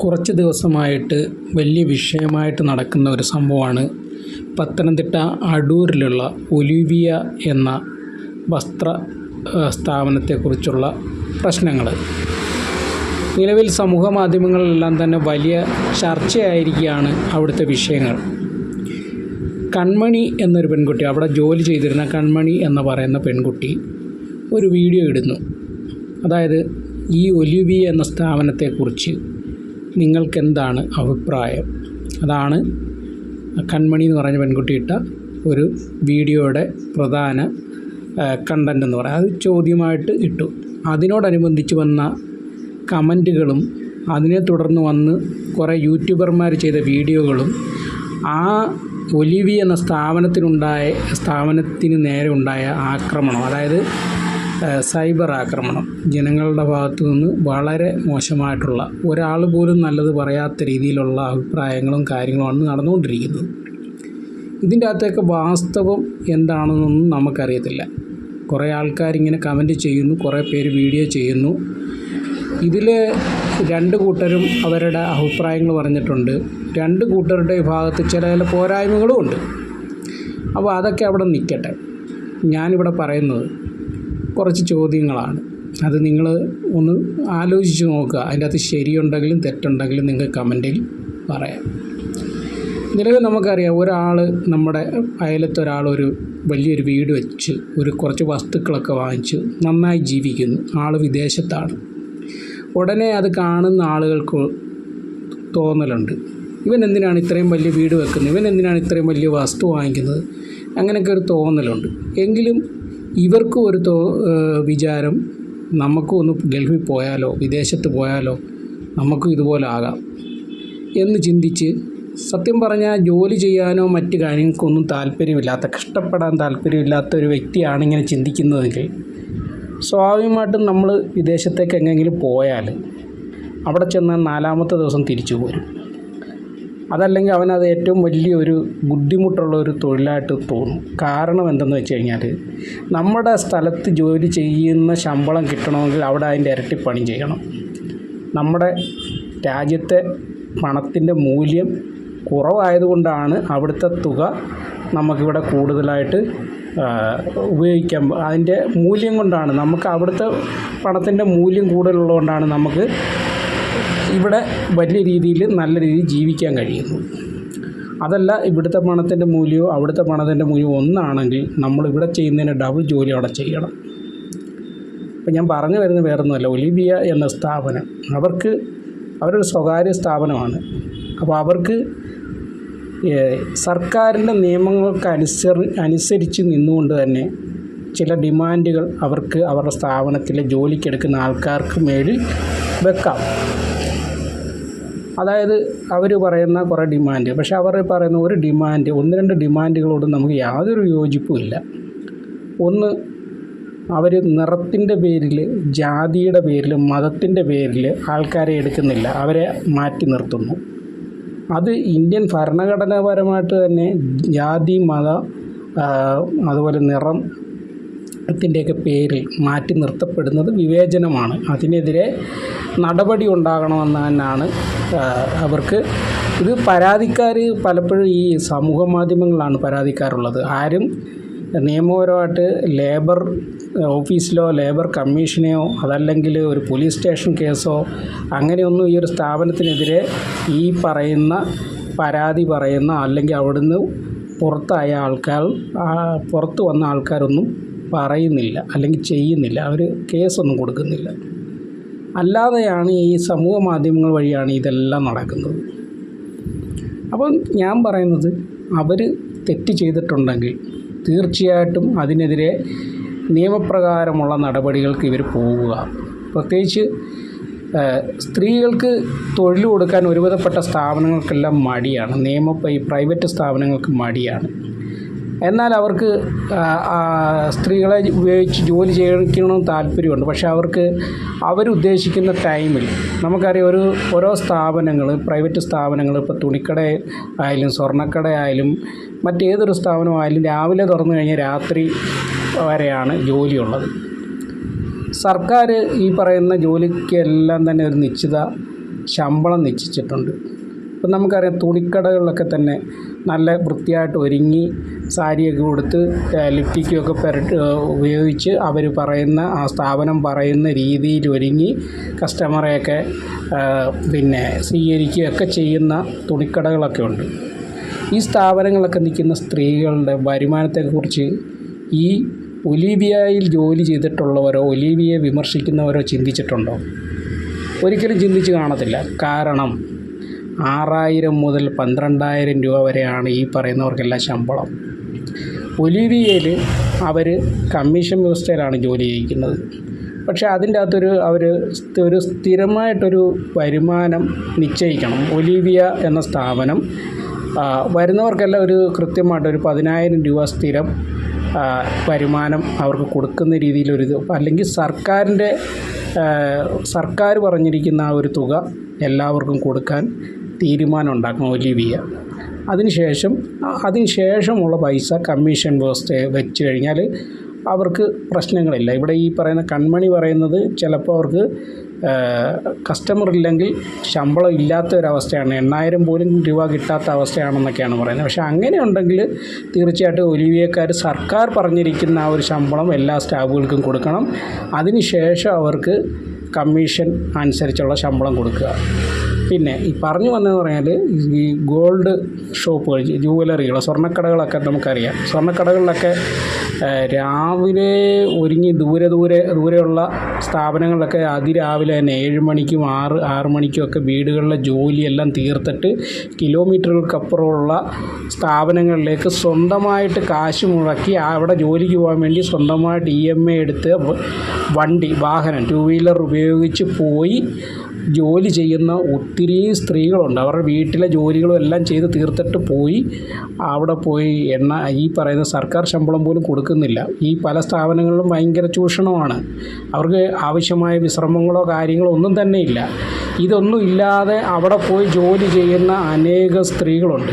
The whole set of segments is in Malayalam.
കുറച്ച് ദിവസമായിട്ട് വലിയ വിഷയമായിട്ട് നടക്കുന്ന ഒരു സംഭവമാണ് പത്തനംതിട്ട അടൂരിലുള്ള ഒലിവിയ എന്ന വസ്ത്ര സ്ഥാപനത്തെക്കുറിച്ചുള്ള പ്രശ്നങ്ങൾ. നിലവിൽ സമൂഹ മാധ്യമങ്ങളിലെല്ലാം തന്നെ വലിയ ചർച്ചയായിരിക്കുകയാണ് അവിടുത്തെ വിഷയങ്ങൾ. കൺമണി എന്നൊരു പെൺകുട്ടി അവിടെ ജോലി ചെയ്തിരുന്ന കൺമണി എന്ന് പറയുന്ന പെൺകുട്ടി ഒരു വീഡിയോ ഇടുന്നു. അതായത് ഈ ഒലിവിയ എന്ന സ്ഥാപനത്തെക്കുറിച്ച് നിങ്ങൾക്കെന്താണ് അഭിപ്രായം? അതാണ് കൺമണി എന്ന് പറഞ്ഞ പെൺകുട്ടി ഇട്ട ഒരു വീഡിയോയുടെ പ്രധാന കണ്ടന്റ് എന്ന് പറയാം അത് ചോദ്യമായിട്ട് ഇട്ടു. അതിനോടനുബന്ധിച്ച് വന്ന കമന്റുകളും അതിനെ തുടർന്ന് വന്ന് കുറേ യൂട്യൂബർമാർ ചെയ്ത വീഡിയോകളും ആ ഒലിവി എന്ന സ്ഥാപനത്തിനുണ്ടായ സ്ഥാപനത്തിന് നേരെ ഉണ്ടായ ആക്രമണം അതായത് സൈബർ ആക്രമണം. ജനങ്ങളുടെ ഭാഗത്തു നിന്ന് വളരെ മോശമായിട്ടുള്ള ഒരാൾ പോലും നല്ലത് പറയാത്ത രീതിയിലുള്ള അഭിപ്രായങ്ങളും കാര്യങ്ങളുമാണ് നടന്നുകൊണ്ടിരിക്കുന്നത്. ഇതിന്റെ അകത്തൊക്കെ വാസ്തവം എന്താണെന്നൊന്നും നമുക്കറിയത്തില്ല. കുറേ ആൾക്കാരിങ്ങനെ കമന്റ് ചെയ്യുന്നു കുറേ പേര് വീഡിയോ ചെയ്യുന്നു. ഇതിൽ രണ്ട് കൂട്ടരും അവരുടെ അഭിപ്രായങ്ങൾ പറഞ്ഞിട്ടുണ്ട്. രണ്ട് കൂട്ടരുടെ ഭാഗത്ത് ചില ചില പോരായ്മകളും ഉണ്ട്. അപ്പോൾ അതൊക്കെ അവിടെ നിൽക്കട്ടെ. ഞാനിവിടെ പറയുന്നത് കുറച്ച് ചോദ്യങ്ങളാണ്. അത് നിങ്ങൾ ഒന്ന് ആലോചിച്ച് നോക്കുക. അതിന്റെ അകത്ത് ശരിയുണ്ടെങ്കിലും തെറ്റുണ്ടെങ്കിലും നിങ്ങൾക്ക് കമന്റിൽ പറയാം. നിലവിൽ നമുക്കറിയാം ഒരാൾ നമ്മുടെ അയലത്ത് ഒരു വലിയൊരു വീട് വെച്ച് ഒരു കുറച്ച് വസ്തുക്കളൊക്കെ വാങ്ങിച്ച് നന്നായി ജീവിക്കുന്നു. ആൾ വിദേശത്താണ്. ഉടനെ അത് കാണുന്ന ആളുകൾക്ക് തോന്നലുണ്ട്. ഇവൻ എന്തിനാണ് ഇത്രയും വലിയ വീട് വെക്കുന്നത്? ഇവൻ എന്തിനാണ് ഇത്രയും വലിയ വസ്തു വാങ്ങിക്കുന്നത്? അങ്ങനെയൊക്കെ ഒരു തോന്നലുണ്ട്. എങ്കിലും ഇവർക്കും ഒരു തോ വിചാരം നമുക്കും ഒന്ന് ഗൾഫിൽ പോയാലോ വിദേശത്ത് പോയാലോ നമുക്കും ഇതുപോലെ ആകാം എന്ന് ചിന്തിച്ച് സത്യം പറഞ്ഞാൽ ജോലി ചെയ്യാനോ മറ്റ് കാര്യങ്ങൾക്കൊന്നും താല്പര്യമില്ലാത്ത കഷ്ടപ്പെടാൻ താല്പര്യമില്ലാത്ത ഒരു വ്യക്തിയാണ് ഇങ്ങനെ ചിന്തിക്കുന്നതെങ്കിൽ സ്വാഭാവികമായിട്ടും നമ്മൾ വിദേശത്തേക്ക് എങ്ങനെങ്കിലും പോയാൽ അവിടെ ചെന്നാൽ നാലാമത്തെ ദിവസം തിരിച്ചു പോരും. അതല്ലെങ്കിൽ അവനത് ഏറ്റവും വലിയൊരു ബുദ്ധിമുട്ടുള്ള ഒരു തൊഴിലായിട്ട് തോന്നും. കാരണം എന്തെന്ന് വെച്ച് കഴിഞ്ഞാൽ നമ്മുടെ സ്ഥലത്ത് ജോലി ചെയ്യുന്ന ശമ്പളം കിട്ടണമെങ്കിൽ അവിടെ അതിന്റെ ഇരട്ടി പണി ചെയ്യണം. നമ്മുടെ രാജ്യത്തെ പണത്തിന്റെ മൂല്യം കുറവായതുകൊണ്ടാണ് അവിടുത്തെ തുക നമുക്കിവിടെ കൂടുതലായിട്ട് ഉപയോഗിക്കാൻ അതിന്റെ മൂല്യം കൊണ്ടാണ്. നമുക്ക് അവിടുത്തെ പണത്തിന്റെ മൂല്യം കൂടുതലുള്ളതുകൊണ്ടാണ് നമുക്ക് ഇവിടെ വലിയ രീതിയിൽ നല്ല രീതിയിൽ ജീവിക്കാൻ കഴിയുന്നു. അതല്ല ഇവിടുത്തെ പണത്തിന്റെ മൂല്യവും അവിടുത്തെ പണത്തിന്റെ മൂല്യവും ഒന്നാണെങ്കിൽ നമ്മൾ ഇവിടെ ചെയ്യുന്നതിന് ഡബിൾ ജോലി അവിടെ ചെയ്യണം. ഇപ്പം ഞാൻ പറഞ്ഞു വരുന്നത് വേറൊന്നുമല്ല. ഒലിവിയ എന്ന സ്ഥാപനം അവർക്ക് അവരൊരു സ്വകാര്യ സ്ഥാപനമാണ്. അപ്പോൾ അവർക്ക് സർക്കാരിന്റെ നിയമങ്ങൾക്ക് അനുസരി അനുസരിച്ച് നിന്നുകൊണ്ട് തന്നെ ചില ഡിമാൻഡുകൾ അവർക്ക് അവരുടെ സ്ഥാപനത്തിലെ ജോലിക്കെടുക്കുന്ന ആൾക്കാർക്ക് മേളിൽ വെക്കാം. അതായത് അവർ പറയുന്ന കുറേ ഡിമാൻഡ് പക്ഷേ അവർ പറയുന്ന ഒരു ഡിമാൻഡ് ഒന്ന് രണ്ട് ഡിമാൻഡുകളോടും നമുക്ക് യാതൊരു യോജിപ്പുമില്ല ഒന്ന് അവർ നിറത്തിന്റെ പേരിൽ ജാതിയുടെ പേരിൽ മതത്തിന്റെ പേരിൽ ആൾക്കാരെ എടുക്കുന്നില്ല. അവരെ മാറ്റി നിർത്തുന്നു. അത് ഇന്ത്യൻ ഭരണഘടനാപരമായിട്ട് തന്നെ ജാതി മത അതുപോലെ നിറം ത്തിന്റെയൊക്കെ പേരിൽ മാറ്റി നിർത്തപ്പെടുന്നത് വിവേചനമാണ്. അതിനെതിരെ നടപടി ഉണ്ടാകണമെന്ന് തന്നെയാണ് അവർക്ക് ഇത് പരാതിക്കാർ പലപ്പോഴും ഈ സമൂഹ മാധ്യമങ്ങളാണ് പരാതിക്കാരുള്ളത് ആരും നിയമപരമായിട്ട് ലേബർ ഓഫീസിലോ ലേബർ കമ്മീഷനെയോ അതല്ലെങ്കിൽ ഒരു പോലീസ് സ്റ്റേഷൻ കേസോ അങ്ങനെയൊന്നും ഈ ഒരു സ്ഥാപനത്തിനെതിരെ ഈ പറയുന്ന പരാതി പറയുന്ന അല്ലെങ്കിൽ അവിടുന്ന് പുറത്തായ ആൾക്കാർ പുറത്ത് വന്ന ആൾക്കാരൊന്നും പറയുന്നില്ല അല്ലെങ്കിൽ ചെയ്യുന്നില്ല. അവർ കേസൊന്നും കൊടുക്കുന്നില്ല. അല്ലാതെയാണ് ഈ സമൂഹ മാധ്യമങ്ങൾ വഴിയാണ് ഇതെല്ലാം നടക്കുന്നത്. അപ്പം ഞാൻ പറയുന്നത് അവർ തെറ്റ് ചെയ്തിട്ടുണ്ടെങ്കിൽ തീർച്ചയായിട്ടും അതിനെതിരെ നിയമപ്രകാരമുള്ള നടപടികൾക്ക് ഇവർ പോവുക. പ്രത്യേകിച്ച് സ്ത്രീകൾക്ക് തൊഴിൽ കൊടുക്കാൻ ഒരുവിധപ്പെട്ട സ്ഥാപനങ്ങൾക്കെല്ലാം മടിയാണ്. നിയമ പ്രൈവറ്റ് സ്ഥാപനങ്ങൾക്ക് മടിയാണ്. എന്നാൽ അവർക്ക് സ്ത്രീകളെ ഉപയോഗിച്ച് ജോലി ചെയ്യിക്കണമെന്ന് താല്പര്യമുണ്ട്. പക്ഷേ അവർക്ക് അവരുദ്ദേശിക്കുന്ന ടൈമിൽ നമുക്കറിയാം ഒരു ഓരോ സ്ഥാപനങ്ങൾ പ്രൈവറ്റ് സ്ഥാപനങ്ങൾ ഇപ്പോൾ തുണിക്കട ആയാലും സ്വർണക്കട ആയാലും മറ്റേതൊരു സ്ഥാപനമായാലും രാവിലെ തുറന്നു കഴിഞ്ഞാൽ രാത്രി വരെയാണ് ജോലിയുള്ളത്. സർക്കാർ ഈ പറയുന്ന ജോലിക്കെല്ലാം തന്നെ ഒരു നിശ്ചിത ശമ്പളം നിശ്ചയിച്ചിട്ടുണ്ട്. ഇപ്പം നമുക്കറിയാം തുണിക്കടകളിലൊക്കെ തന്നെ നല്ല വൃത്തിയായിട്ട് ഒരുങ്ങി സാരിയൊക്കെ കൊടുത്ത് ലിപ്റ്റിക്കൊക്കെ പുരട്ടി ഉപയോഗിച്ച് അവർ പറയുന്ന ആ സ്ഥാപനം പറയുന്ന രീതിയിൽ ഒരുങ്ങി കസ്റ്റമറെയൊക്കെ പിന്നെ സ്വീകരിക്കുകയൊക്കെ ചെയ്യുന്ന തുണിക്കടകളൊക്കെ ഉണ്ട്. ഈ സ്ഥാപനങ്ങളൊക്കെ നിൽക്കുന്ന സ്ത്രീകളുടെ വരുമാനത്തെക്കുറിച്ച് ഈ ഒലീവിയയിൽ ജോലി ചെയ്തിട്ടുള്ളവരോ ഒലീവിയെ വിമർശിക്കുന്നവരോ ചിന്തിച്ചിട്ടുണ്ടോ? ഒരിക്കലും ചിന്തിച്ച് കാണത്തില്ല. കാരണം ആറായിരം മുതൽ പന്ത്രണ്ടായിരം രൂപ വരെയാണ് ഈ പറയുന്നവർക്കെല്ലാം ശമ്പളം. ഒലിവിയയിൽ അവർ കമ്മീഷൻ വ്യവസ്ഥയിലാണ് ജോലി ചെയ്യിക്കുന്നത്. പക്ഷേ അതിന്റെ അകത്തൊരു അവർ ഒരു സ്ഥിരമായിട്ടൊരു വരുമാനം നിശ്ചയിക്കണം. ഒലിവിയ എന്ന സ്ഥാപനം വരുന്നവർക്കെല്ലാം ഒരു കൃത്യമായിട്ട് ഒരു പതിനായിരം രൂപ സ്ഥിരം വരുമാനം അവർക്ക് കൊടുക്കുന്ന രീതിയിലൊരു അല്ലെങ്കിൽ സർക്കാരിന്റെ സർക്കാർ പറഞ്ഞിരിക്കുന്ന ആ ഒരു തുക എല്ലാവർക്കും കൊടുക്കാൻ തീരുമാനം ഉണ്ടാക്കണം ഒലിവിയ. അതിനുശേഷം അതിന് ശേഷമുള്ള പൈസ കമ്മീഷൻ വ്യവസ്ഥ വെച്ച് കഴിഞ്ഞാൽ അവർക്ക് പ്രശ്നങ്ങളില്ല. ഇവിടെ ഈ പറയുന്ന കൺമണി പറയുന്നത് ചിലപ്പോൾ അവർക്ക് കസ്റ്റമർ ഇല്ലെങ്കിൽ ശമ്പളം ഇല്ലാത്ത ഒരവസ്ഥയാണ് എണ്ണായിരം പോലും രൂപ കിട്ടാത്ത അവസ്ഥയാണെന്നൊക്കെയാണ് പറയുന്നത്. പക്ഷേ അങ്ങനെ ഉണ്ടെങ്കിൽ തീർച്ചയായിട്ടും ഒലിവിയക്കാർ സർക്കാർ പറഞ്ഞിരിക്കുന്ന ആ ഒരു ശമ്പളം എല്ലാ സ്റ്റാഫുകൾക്കും കൊടുക്കണം. അതിനുശേഷം അവർക്ക് കമ്മീഷൻ അനുസരിച്ചുള്ള ശമ്പളം കൊടുക്കുക. പിന്നെ ഈ പറഞ്ഞു വന്നതെന്ന് പറഞ്ഞാൽ ഈ ഗോൾഡ് ഷോപ്പുകൾ ജുവലറികൾ സ്വർണക്കടകളൊക്കെ നമുക്കറിയാം. സ്വർണക്കടകളിലൊക്കെ രാവിലെ ഒരുങ്ങി ദൂരെ ദൂരെ ദൂരെയുള്ള സ്ഥാപനങ്ങളിലൊക്കെ അതിരാവിലെ തന്നെ ഏഴ് മണിക്കും ആറ് ആറ് മണിക്കും ഒക്കെ വീടുകളിലെ ജോലിയെല്ലാം തീർത്തിട്ട് കിലോമീറ്ററുകൾക്കപ്പുറമുള്ള സ്ഥാപനങ്ങളിലേക്ക് സ്വന്തമായിട്ട് കാശ് മുടക്കി അവിടെ ജോലിക്ക് പോകാൻ വേണ്ടി സ്വന്തമായിട്ട് ഇ എം ഐ എടുത്ത് വണ്ടി വാഹനം ടു വീലർ ഉപയോഗിച്ച് പോയി ജോലി ചെയ്യുന്ന ഒത്തിരി സ്ത്രീകളുണ്ട്. അവരുടെ വീട്ടിലെ ജോലികളും എല്ലാം ചെയ്ത് തീർത്തിട്ട് പോയി. അവിടെ പോയി എണ്ണ ഈ പറയുന്ന സർക്കാർ ശമ്പളം പോലും കൊടുക്കുന്നില്ല. ഈ പല സ്ഥാപനങ്ങളിലും ഭയങ്കര ചൂഷണമാണ്. അവർക്ക് ആവശ്യമായ വിശ്രമങ്ങളോ കാര്യങ്ങളോ ഒന്നും തന്നെ ഇല്ല. ഇതൊന്നും ഇല്ലാതെ അവിടെ പോയി ജോലി ചെയ്യുന്ന അനേക സ്ത്രീകളുണ്ട്.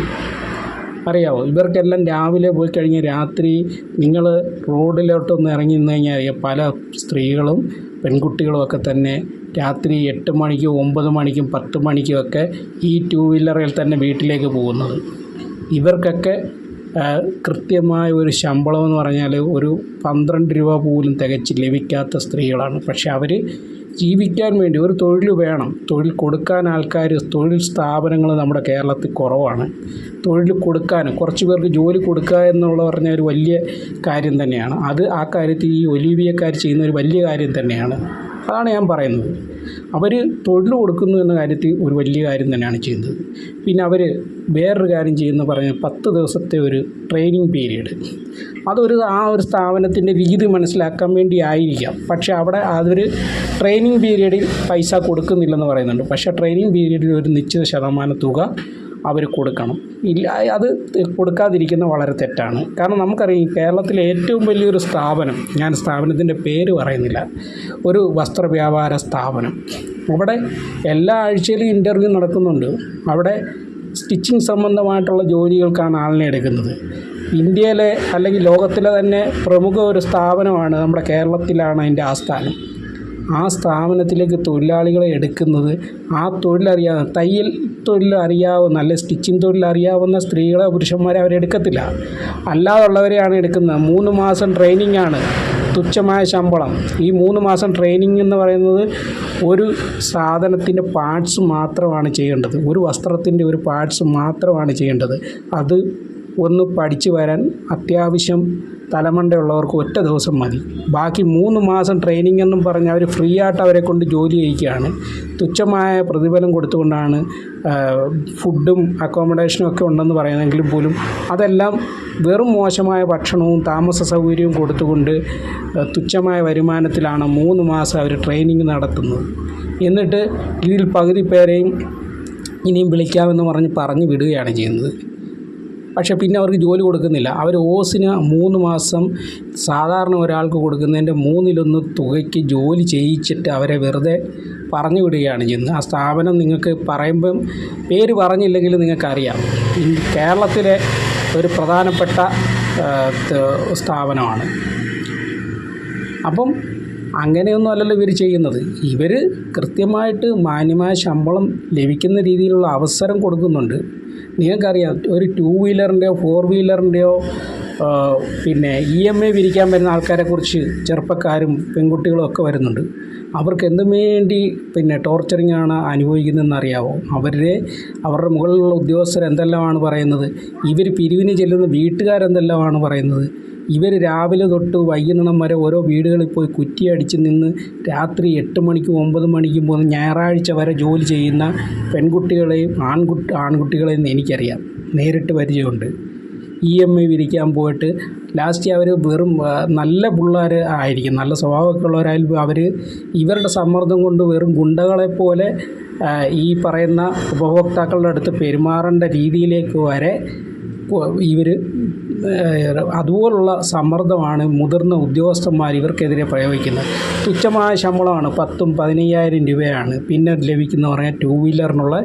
അറിയാമോ ഇവർക്കെല്ലാം രാവിലെ പോയി കഴിഞ്ഞ് രാത്രി നിങ്ങൾ റോഡിലോട്ടൊന്ന് ഇറങ്ങി നിന്ന് കഴിഞ്ഞാൽ പല സ്ത്രീകളും പെൺകുട്ടികളും ഒക്കെ തന്നെ രാത്രി എട്ട് മണിക്കും ഒമ്പത് മണിക്കും പത്ത് മണിക്കുമൊക്കെ ഈ ടൂ വീലറിൽ തന്നെ വീട്ടിലേക്ക് പോകുന്നത്. ഇവർക്കൊക്കെ കൃത്യമായ ഒരു ശമ്പളം എന്ന് പറഞ്ഞാൽ ഒരു പന്ത്രണ്ട് രൂപ പോലും തികച്ച് ലഭിക്കാത്ത സ്ത്രീകളാണ്. പക്ഷെ അവർ ജീവിക്കാൻ വേണ്ടി ഒരു തൊഴിൽ വേണം. തൊഴിൽ കൊടുക്കാൻ ആൾക്കാർ തൊഴിൽ സ്ഥാപനങ്ങൾ നമ്മുടെ കേരളത്തിൽ കുറവാണ്. തൊഴിൽ കൊടുക്കാൻ കുറച്ച് പേർക്ക് ജോലി കൊടുക്കുക എന്നുള്ള പറഞ്ഞ ഒരു വലിയ കാര്യം തന്നെയാണ്. അത് ആ കാര്യത്തിൽ ഈ ഒലീവിയക്കാർ ചെയ്യുന്ന ഒരു വലിയ കാര്യം തന്നെയാണ്. അതാണ് ഞാൻ പറയുന്നത്. അവർ തൊഴിൽ കൊടുക്കുന്നു എന്ന കാര്യത്തിൽ ഒരു വലിയ കാര്യം തന്നെയാണ് ചെയ്യുന്നത്. പിന്നെ അവർ വേറൊരു കാര്യം ചെയ്യുന്ന പറഞ്ഞ പത്ത് ദിവസത്തെ ഒരു ട്രെയിനിങ് പീരീഡ് അതൊരു ആ ഒരു സ്ഥാപനത്തിന്റെ രീതി മനസ്സിലാക്കാൻ വേണ്ടി ആയിരിക്കാം. പക്ഷേ അവിടെ അതൊരു ട്രെയിനിങ് പീരീഡിൽ പൈസ കൊടുക്കുന്നില്ലെന്ന് പറയുന്നുണ്ട്. പക്ഷേ ട്രെയിനിങ് പീരീഡിൽ ഒരു നിശ്ചിത ശതമാന തുക അവർ കൊടുക്കണം. ഇല്ല അത് കൊടുക്കാതിരിക്കുന്ന വളരെ തെറ്റാണ്. കാരണം നമുക്കറിയാം കേരളത്തിലെ ഏറ്റവും വലിയൊരു സ്ഥാപനം ഞാൻ സ്ഥാപനത്തിന്റെ പേര് പറയുന്നില്ല ഒരു വസ്ത്ര വസ്ത്രവ്യാപാര സ്ഥാപനം. അവിടെ എല്ലാ ആഴ്ചയിലും ഇന്റർവ്യൂ നടക്കുന്നുണ്ട്. അവിടെ സ്റ്റിച്ചിങ് സംബന്ധമായിട്ടുള്ള ജോലികൾക്കാണ് ആളിനെ എടുക്കുന്നത്. ഇന്ത്യയിലെ അല്ലെങ്കിൽ ലോകത്തിലെ തന്നെ പ്രമുഖ ഒരു സ്ഥാപനമാണ് നമ്മുടെ കേരളത്തിലാണ് അതിന്റെ ആസ്ഥാനം. ആ സ്ഥാപനത്തിലേക്ക് തൊഴിലാളികളെ എടുക്കുന്നത് ആ തൊഴിലറിയാവുന്ന തയ്യൽ തൊഴിൽ അറിയാവുന്ന അല്ലെ സ്റ്റിച്ചിങ് തൊഴിൽ അറിയാവുന്ന സ്ത്രീകളെ പുരുഷന്മാരെ അവരെടുക്കത്തില്ല അല്ലാതുള്ളവരെയാണ് എടുക്കുന്നത്. മൂന്ന് മാസം ട്രെയിനിങ് ആണ് തുച്ഛമായ ശമ്പളം. ഈ മൂന്ന് മാസം ട്രെയിനിങ് എന്ന് പറയുന്നത് ഒരു സാധനത്തിന്റെ പാർട്സ് മാത്രമാണ് ചെയ്യേണ്ടത്. ഒരു വസ്ത്രത്തിന്റെ ഒരു പാർട്സ് മാത്രമാണ് ചെയ്യേണ്ടത്. അത് ഒന്ന് പഠിച്ചു വരാൻ അത്യാവശ്യം തലമണ്ടയുള്ളവർക്ക് ഒറ്റ ദിവസം മതി. ബാക്കി മൂന്ന് മാസം ട്രെയിനിങ് എന്നും പറഞ്ഞ് അവർ ഫ്രീ ആയിട്ട് അവരെ കൊണ്ട് ജോലി ചെയ്യിക്കുകയാണ്. തുച്ഛമായ പ്രതിഫലം കൊടുത്തുകൊണ്ടാണ് ഫുഡും അക്കോമഡേഷനും ഒക്കെ ഉണ്ടെന്ന് പറയുന്നെങ്കിലും പോലും അതെല്ലാം വെറും മോശമായ ഭക്ഷണവും താമസ സൗകര്യവും കൊടുത്തുകൊണ്ട് തുച്ഛമായ വരുമാനത്തിലാണ് മൂന്ന് മാസം അവർ ട്രെയിനിങ് നടത്തുന്നത്. എന്നിട്ട് ഇതിൽ പകുതി പേരെയും ഇനിയും വിളിക്കാമെന്ന് പറഞ്ഞ് പറഞ്ഞു വിടുകയാണ് ചെയ്യുന്നത്. പക്ഷേ പിന്നെ അവർക്ക് ജോലി കൊടുക്കുന്നില്ല. അവർ ഓസിന് മൂന്ന് മാസം സാധാരണ ഒരാൾക്ക് കൊടുക്കുന്നതിന്റെ മൂന്നിലൊന്ന് തുകയ്ക്ക് ജോലി ചെയ്യിച്ചിട്ട് അവരെ വെറുതെ പറഞ്ഞു വിടുകയാണ് ചെയ്യുന്നത്. ആ സ്ഥാപനം നിങ്ങൾക്ക് പറയുമ്പം പേര് പറഞ്ഞില്ലെങ്കിൽ നിങ്ങൾക്കറിയാം. കേരളത്തിലെ ഒരു പ്രധാനപ്പെട്ട സ്ഥാപനമാണ്. അപ്പം അങ്ങനെയൊന്നും അല്ലല്ലോ ഇവർ ചെയ്യുന്നത്. ഇവർ കൃത്യമായിട്ട് മാന്യമായ ശമ്പളം ലഭിക്കുന്ന രീതിയിലുള്ള അവസരം കൊടുക്കുന്നുണ്ട്. നിങ്ങൾക്കറിയാം ഒരു ടൂ വീലറിന്റെയോ ഫോർ വീലറിന്റെയോ പിന്നെ ഇ എം ഐ വിരിക്കാൻ വരുന്ന ആൾക്കാരെക്കുറിച്ച് ചെറുപ്പക്കാരും പെൺകുട്ടികളും ഒക്കെ വരുന്നുണ്ട്. അവർക്ക് എന്തിനു വേണ്ടി പിന്നെ ടോർച്ചറിങ് ആണ് അനുഭവിക്കുന്നതെന്ന് അറിയാവോ അവരുടെ അവരുടെ മുകളിലുള്ള ഉദ്യോഗസ്ഥർ എന്തെല്ലാമാണ് പറയുന്നത്? ഇവർ പിരിവിന് ചെല്ലുന്ന വീട്ടുകാരെന്തെല്ലാമാണ് പറയുന്നത്? ഇവർ രാവിലെ തൊട്ട് വൈകുന്നേരം വരെ ഓരോ വീടുകളിൽ പോയി കുറ്റി അടിച്ച് നിന്ന് രാത്രി എട്ട് മണിക്കും ഒമ്പത് മണിക്കും പോകുന്ന ഞായറാഴ്ച വരെ ജോലി ചെയ്യുന്ന പെൺകുട്ടികളെയും ആൺകുട്ടി ആൺകുട്ടികളെയും എനിക്കറിയാം. നേരിട്ട് പരിചയമുണ്ട്. ഇ എം ഐ വിരിക്കാൻ പോയിട്ട് ലാസ്റ്റ് അവർ വെറും നല്ല പിള്ളേർ ആയിരിക്കും. നല്ല സ്വഭാവമൊക്കെ ഉള്ളവരായാലും അവർ ഇവരുടെ സമ്മർദ്ദം കൊണ്ട് വെറും ഗുണ്ടകളെപ്പോലെ ഈ പറയുന്ന ഉപഭോക്താക്കളുടെ അടുത്ത് പെരുമാറേണ്ട രീതിയിലേക്ക് വരെ ഇവർ അതുപോലുള്ള സമ്മർദ്ദമാണ് മുതിർന്ന ഉദ്യോഗസ്ഥന്മാർ ഇവർക്കെതിരെ പ്രയോഗിക്കുന്നത്. തുച്ഛമായ ശമ്പളമാണ് പത്തും പതിനയ്യായിരം രൂപയാണ്. പിന്നെ ലഭിക്കുന്ന പറഞ്ഞാൽ ടൂ വീലറിനുള്ള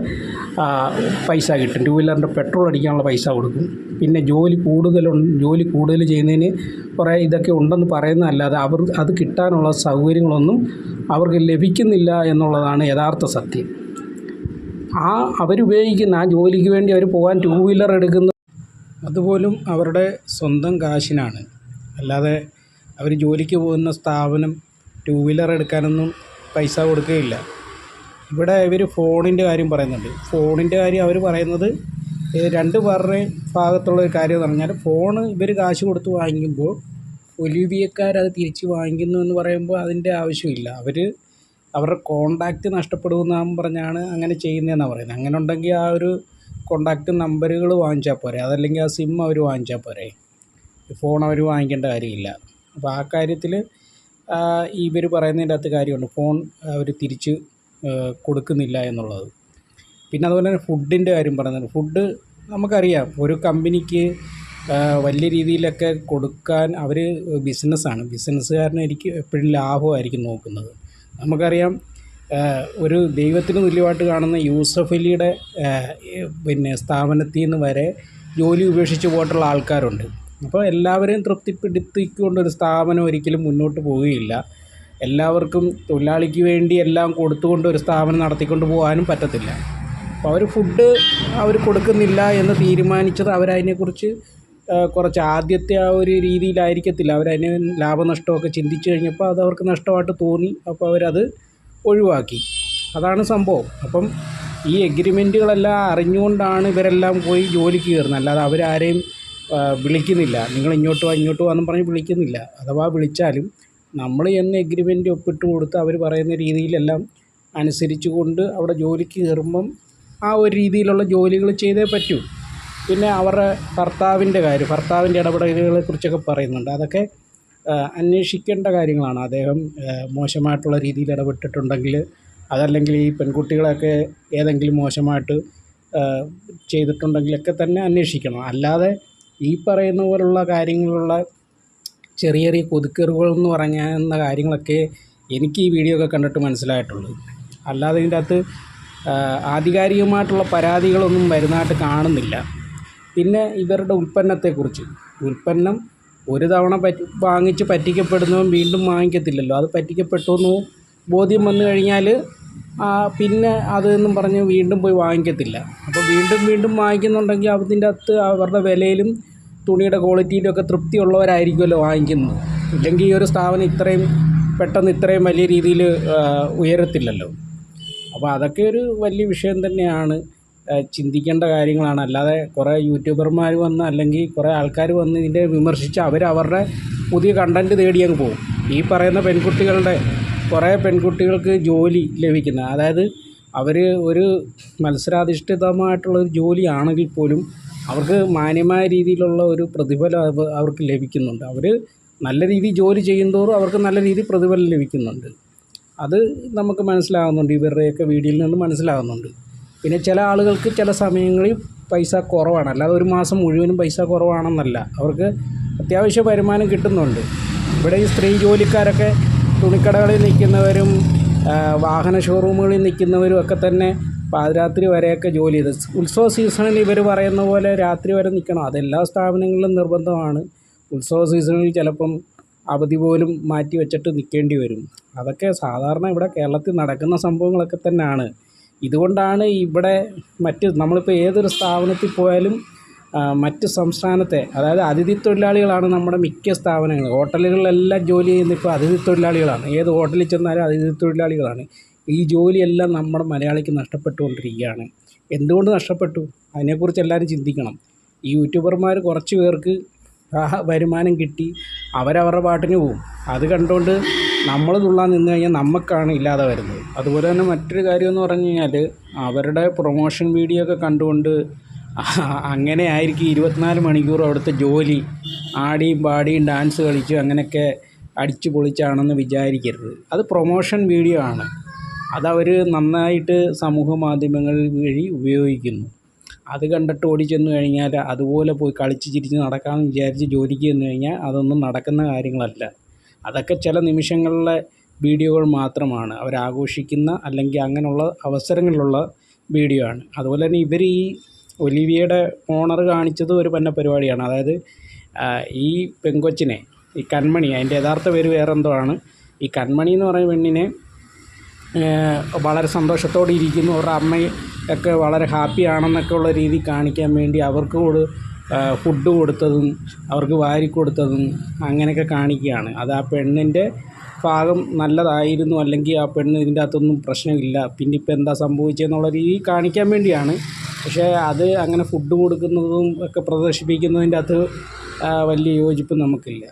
പൈസ കിട്ടും. ടു വീലറിന്റെ പെട്രോൾ അടിക്കാനുള്ള പൈസ കൊടുക്കും. പിന്നെ ജോലി കൂടുതലുണ്ട് ജോലി കൂടുതൽ ചെയ്യുന്നതിന് കുറേ ഇതൊക്കെ ഉണ്ടെന്ന് പറയുന്നതല്ലാതെ അവർ അത് കിട്ടാനുള്ള സൗകര്യങ്ങളൊന്നും അവർക്ക് ലഭിക്കുന്നില്ല എന്നുള്ളതാണ് യഥാർത്ഥ സത്യം. ആ അവരുപയോഗിക്കുന്ന ആ ജോലിക്ക് വേണ്ടി അവർ പോകാൻ ടു വീലർ എടുക്കുന്ന അതുപോലും അവരുടെ സ്വന്തം കാശിനാണ്. അല്ലാതെ അവർ ജോലിക്ക് പോകുന്ന സ്ഥാപനം ടു വീലർ എടുക്കാനൊന്നും പൈസ കൊടുക്കുകയില്ല. ഇവിടെ ഇവർ ഫോണിന്റെ കാര്യം പറയുന്നുണ്ട്. ഫോണിന്റെ കാര്യം അവർ പറയുന്നത് രണ്ട് പേരുടെ ഭാഗത്തുള്ള ഒരു കാര്യം എന്ന് പറഞ്ഞാൽ ഫോൺ ഇവർ കാശ് കൊടുത്ത് വാങ്ങിക്കുമ്പോൾ ഒലിവിയക്കാർ അത് തിരിച്ച് വാങ്ങിക്കുന്നു എന്ന് പറയുമ്പോൾ അതിന്റെ ആവശ്യമില്ല. അവർ അവരുടെ കോണ്ടാക്റ്റ് നഷ്ടപ്പെടുമെന്നാകും പറഞ്ഞാണ് അങ്ങനെ ചെയ്യുന്നതെന്നാണ് പറയുന്നത്. അങ്ങനെ ഉണ്ടെങ്കിൽ ആ ഒരു കോണ്ടാക്റ്റ് നമ്പറുകൾ വാങ്ങിച്ചാൽ പോരെ. അതല്ലെങ്കിൽ ആ സിം അവർ വാങ്ങിച്ചാൽ പോരെ. ഫോൺ അവർ വാങ്ങിക്കേണ്ട കാര്യമില്ല. അപ്പോൾ ആ കാര്യത്തിൽ ഇവർ പറയുന്നതിന്റെ അകത്ത് കാര്യമുണ്ട്. ഫോൺ അവർ തിരിച്ച് കൊടുക്കുന്നില്ല എന്നുള്ളത്. പിന്നെ അതുപോലെ തന്നെ ഫുഡിന്റെ കാര്യം പറയുന്നത്. ഫുഡ് നമുക്കറിയാം. ഒരു കമ്പനിക്ക് വലിയ രീതിയിലൊക്കെ കൊടുക്കാൻ അവർ ബിസിനസ്സാണ് ബിസിനസ്സുകാരനായിരിക്കും എപ്പോഴും ലാഭമായിരിക്കും നോക്കുന്നത്. നമുക്കറിയാം ഒരു ദൈവത്തിന് തുല്യമായിട്ട് കാണുന്ന യൂസഫ് അലിയുടെ പിന്നെ സ്ഥാപനത്തിൽ നിന്ന് വരെ ജോലി ഉപേക്ഷിച്ച് പോയിട്ടുള്ള ആൾക്കാരുണ്ട്. അപ്പോൾ എല്ലാവരെയും തൃപ്തിപ്പെടുത്തിക്കൊണ്ടൊരു സ്ഥാപനം ഒരിക്കലും മുന്നോട്ട് പോവുകയില്ല. എല്ലാവർക്കും തൊഴിലാളിക്ക് വേണ്ടി എല്ലാം കൊടുത്തുകൊണ്ട് ഒരു സ്ഥാപനം നടത്തിക്കൊണ്ട് പോകാനും പറ്റത്തില്ല. അപ്പോൾ അവർ ഫുഡ് അവർ കൊടുക്കുന്നില്ല എന്ന് തീരുമാനിച്ചത് അവരതിനെക്കുറിച്ച് കുറച്ച് ആദ്യത്തെ ആ ഒരു രീതിയിലായിരിക്കത്തില്ല. അവരതിന് ലാഭനഷ്ടമൊക്കെ ചിന്തിച്ചു കഴിഞ്ഞപ്പോൾ അത് അവർക്ക് നഷ്ടമായിട്ട് തോന്നി. അപ്പോൾ അവരത് ഒഴിവാക്കി. അതാണ് സംഭവം. അപ്പം ഈ എഗ്രിമെന്റുകളെല്ലാം അറിഞ്ഞുകൊണ്ടാണ് ഇവരെല്ലാം പോയി ജോലിക്ക് കയറുന്നത്. അല്ലാതെ അവരാരെയും വിളിക്കുന്നില്ല. നിങ്ങൾ ഇങ്ങോട്ട് വാ ഇങ്ങോട്ട് വാ എന്നും പറഞ്ഞ് വിളിക്കുന്നില്ല. അഥവാ വിളിച്ചാലും നമ്മൾ എന്ന് എഗ്രിമെന്റ് ഒപ്പിട്ട് കൊടുത്ത് അവർ പറയുന്ന രീതിയിലെല്ലാം അനുസരിച്ച് കൊണ്ട് അവിടെ ജോലിക്ക് കയറുമ്പം ആ ഒരു രീതിയിലുള്ള ജോലികൾ ചെയ്തേ പറ്റൂ. പിന്നെ അവരുടെ ഭർത്താവിന്റെ കാര്യം ഭർത്താവിന്റെ ഇടപെടലുകളെ കുറിച്ചൊക്കെ പറയുന്നുണ്ട്. അതൊക്കെ അന്വേഷിക്കേണ്ട കാര്യങ്ങളാണ്. അദ്ദേഹം മോശമായിട്ടുള്ള രീതിയിൽ ഇടപെട്ടിട്ടുണ്ടെങ്കിൽ അതല്ലെങ്കിൽ ഈ പെൺകുട്ടികളൊക്കെ ഏതെങ്കിലും മോശമായിട്ട് ചെയ്തിട്ടുണ്ടെങ്കിലൊക്കെ തന്നെ അന്വേഷിക്കണം. അല്ലാതെ ഈ പറയുന്ന പോലുള്ള കാര്യങ്ങളുള്ള ചെറിയ ചെറിയ കൊതുക്കെറുകൾ എന്ന് പറയുന്ന കാര്യങ്ങളൊക്കെ എനിക്ക് ഈ വീഡിയോ ഒക്കെ കണ്ടിട്ട് മനസ്സിലായിട്ടുള്ളൂ. അല്ലാതെ ഇതിന്റെ അകത്ത് ആധികാരികമായിട്ടുള്ള പരാതികളൊന്നും വരുന്നതായിട്ട് കാണുന്നില്ല. പിന്നെ ഇവരുടെ ഉൽപ്പന്നത്തെക്കുറിച്ച്. ഉൽപ്പന്നം ഒരു തവണ പറ്റി വാങ്ങിച്ച് പറ്റിക്കപ്പെടുന്നവൻ വീണ്ടും വാങ്ങിക്കത്തില്ലല്ലോ. അത് പറ്റിക്കപ്പെട്ടു എന്ന് ബോധ്യം വന്നു കഴിഞ്ഞാൽ പിന്നെ അതെന്നും പറഞ്ഞ് വീണ്ടും പോയി വാങ്ങിക്കത്തില്ല. അപ്പോൾ വീണ്ടും വീണ്ടും വാങ്ങിക്കുന്നുണ്ടെങ്കിൽ അതിന്റെ അകത്ത് അവരുടെ വിലയിലും തുണിയുടെ ക്വാളിറ്റിയിലൊക്കെ തൃപ്തിയുള്ളവരായിരിക്കുമല്ലോ വാങ്ങിക്കുന്നത്. ഇല്ലെങ്കിൽ ഈ ഒരു സ്ഥാപനം ഇത്രയും പെട്ടെന്ന് ഇത്രയും വലിയ രീതിയിൽ ഉയരത്തില്ലല്ലോ. അപ്പോൾ അതൊക്കെ ഒരു വലിയ വിഷയം തന്നെയാണ്. ചിന്തിക്കേണ്ട കാര്യങ്ങളാണ്. അല്ലാതെ കുറേ യൂട്യൂബർമാർ വന്ന് അല്ലെങ്കിൽ കുറേ ആൾക്കാർ വന്ന് ഇതിന്റെ വിമർശിച്ച് അവർ അവരുടെ പുതിയ കണ്ടന്റ് തേടി അങ്ങ് പോകും. ഈ പറയുന്ന പെൺകുട്ടികളുടെ കുറേ പെൺകുട്ടികൾക്ക് ജോലി ലഭിക്കുന്ന അതായത് അവർ ഒരു മത്സരാധിഷ്ഠിതമായിട്ടുള്ളൊരു ജോലിയാണെങ്കിൽ പോലും അവർക്ക് മാന്യമായ രീതിയിലുള്ള ഒരു പ്രതിഫലം അവ- അവർക്ക് ലഭിക്കുന്നുണ്ട്. അവർ നല്ല രീതിയിൽ ജോലി ചെയ്യുന്തോറും അവർക്ക് നല്ല രീതിയിൽ പ്രതിഫലം ലഭിക്കുന്നുണ്ട്. അത് നമുക്ക് മനസ്സിലാകുന്നുണ്ട്. ഇവരുടെയൊക്കെ വീഡിയോയിൽ നിന്ന് മനസ്സിലാകുന്നുണ്ട്. പിന്നെ ചില ആളുകൾക്ക് ചില സമയങ്ങളിൽ പൈസ കുറവാണ്. അല്ലാതെ ഒരു മാസം മുഴുവനും പൈസ കുറവാണെന്നല്ല. അവർക്ക് അത്യാവശ്യ വരുമാനം കിട്ടുന്നുണ്ട്. ഇവിടെ ഈ സ്ത്രീ ജോലിക്കാരൊക്കെ തുണിക്കടകളിൽ നിൽക്കുന്നവരും വാഹന ഷോറൂമുകളിൽ നിൽക്കുന്നവരും ഒക്കെ തന്നെ പാതിരാത്രി വരെയൊക്കെ ജോലി ചെയ്ത്. ഉത്സവ സീസണിൽ ഇവർ പറയുന്ന പോലെ രാത്രി വരെ നിൽക്കണം. അതെല്ലാ സ്ഥാപനങ്ങളിലും നിർബന്ധമാണ്. ഉത്സവ സീസണിൽ ചിലപ്പം അവധി പോലും മാറ്റി വെച്ചിട്ട് നിൽക്കേണ്ടി വരും. അതൊക്കെ സാധാരണ ഇവിടെ കേരളത്തിൽ നടക്കുന്ന സംഭവങ്ങളൊക്കെ തന്നെയാണ്. ഇതുകൊണ്ടാണ് ഇവിടെ മറ്റ് നമ്മളിപ്പോൾ ഏതൊരു സ്ഥാപനത്തിൽ പോയാലും മറ്റ് സംസ്ഥാനത്തെ അതായത് അതിഥി തൊഴിലാളികളാണ് നമ്മുടെ മിക്ക സ്ഥാപനങ്ങൾ. ഹോട്ടലുകളിലെല്ലാം ജോലി ചെയ്യുന്ന ഇപ്പോൾ അതിഥി തൊഴിലാളികളാണ്. ഏത് ഹോട്ടലിൽ ചെന്നാലും അതിഥി തൊഴിലാളികളാണ്. ഈ ജോലിയെല്ലാം നമ്മുടെ മലയാളിക്ക് നഷ്ടപ്പെട്ടുകൊണ്ടിരിക്കുകയാണ്. എന്തുകൊണ്ട് നഷ്ടപ്പെട്ടു? അതിനെക്കുറിച്ച് എല്ലാവരും ചിന്തിക്കണം. ഈ യൂട്യൂബർമാർ കുറച്ച് പേർക്ക് ആ വരുമാനം കിട്ടി അവരവരുടെ പാട്ടിന് പോവും. അത് കണ്ടുകൊണ്ട് നമ്മൾ തുള്ളാൻ നിന്ന് കഴിഞ്ഞാൽ നമുക്കാണ് ഇല്ലാതെ വരുന്നത്. അതുപോലെ തന്നെ മറ്റൊരു കാര്യം എന്ന് പറഞ്ഞു കഴിഞ്ഞാൽ അവരുടെ പ്രൊമോഷൻ വീഡിയോ ഒക്കെ കണ്ടുകൊണ്ട് അങ്ങനെ ആയിരിക്കും ഇരുപത്തിനാല് മണിക്കൂർ അവിടുത്തെ ജോലി. ആടിയും പാടിയും ഡാൻസ് കളിച്ചും അങ്ങനെയൊക്കെ അടിച്ചു പൊളിച്ചാണെന്ന് വിചാരിക്കരുത്. അത് പ്രൊമോഷൻ വീഡിയോ ആണ്. അതവർ നന്നായിട്ട് സമൂഹ മാധ്യമങ്ങൾ വഴി ഉപയോഗിക്കുന്നു. അത് കണ്ടിട്ട് ഓടി ചെന്ന് കഴിഞ്ഞാൽ അതുപോലെ പോയി കളിച്ച് ചിരിച്ച് നടക്കാമെന്ന് വിചാരിച്ച് ജോലിക്ക് ചെന്ന് കഴിഞ്ഞാൽ അതൊന്നും നടക്കുന്ന കാര്യങ്ങളല്ല. അതൊക്കെ ചില നിമിഷങ്ങളിലെ വീഡിയോകൾ മാത്രമാണ്. അവരാഘോഷിക്കുന്ന അല്ലെങ്കിൽ അങ്ങനെയുള്ള അവസരങ്ങളിലുള്ള വീഡിയോ ആണ്. അതുപോലെ തന്നെ ഇവർ ഈ ഒലിവിയയുടെ ഓണർ കാണിച്ചത് ഒരു പന്ന പരിപാടിയാണ്. അതായത് ഈ പെങ്കൊച്ചിനെ ഈ കൺമണി അതിന്റെ യഥാർത്ഥ പേര് വേറെ എന്തോ ആണ്. ഈ കൺമണി എന്ന് പറയുന്ന പെണ്ണിനെ വളരെ സന്തോഷത്തോടെ ഇരിക്കുന്നു. അവരുടെ അമ്മയും ഒക്കെ വളരെ ഹാപ്പി ആണെന്നൊക്കെ ഉള്ള രീതി കാണിക്കാൻ വേണ്ടി അവർക്ക് കൊടു ഫുഡ് കൊടുത്തതും അവർക്ക് വാരി കൊടുത്തതും അങ്ങനെയൊക്കെ കാണിക്കുകയാണ്. അത് ആ പെണ്ണിന്റെ ഭാഗം നല്ലതായിരുന്നു അല്ലെങ്കിൽ ആ പെണ്ണ് ഇതിന്റെ അകത്തൊന്നും പ്രശ്നമില്ല. പിന്നെ ഇപ്പോൾ എന്താ സംഭവിച്ചതെന്നുള്ള രീതി കാണിക്കാൻ വേണ്ടിയാണ്. പക്ഷേ അത് അങ്ങനെ ഫുഡ് കൊടുക്കുന്നതും ഒക്കെ പ്രദർശിപ്പിക്കുന്നതിന്റെ അകത്ത് വലിയ യോജിപ്പ് നമുക്കില്ല.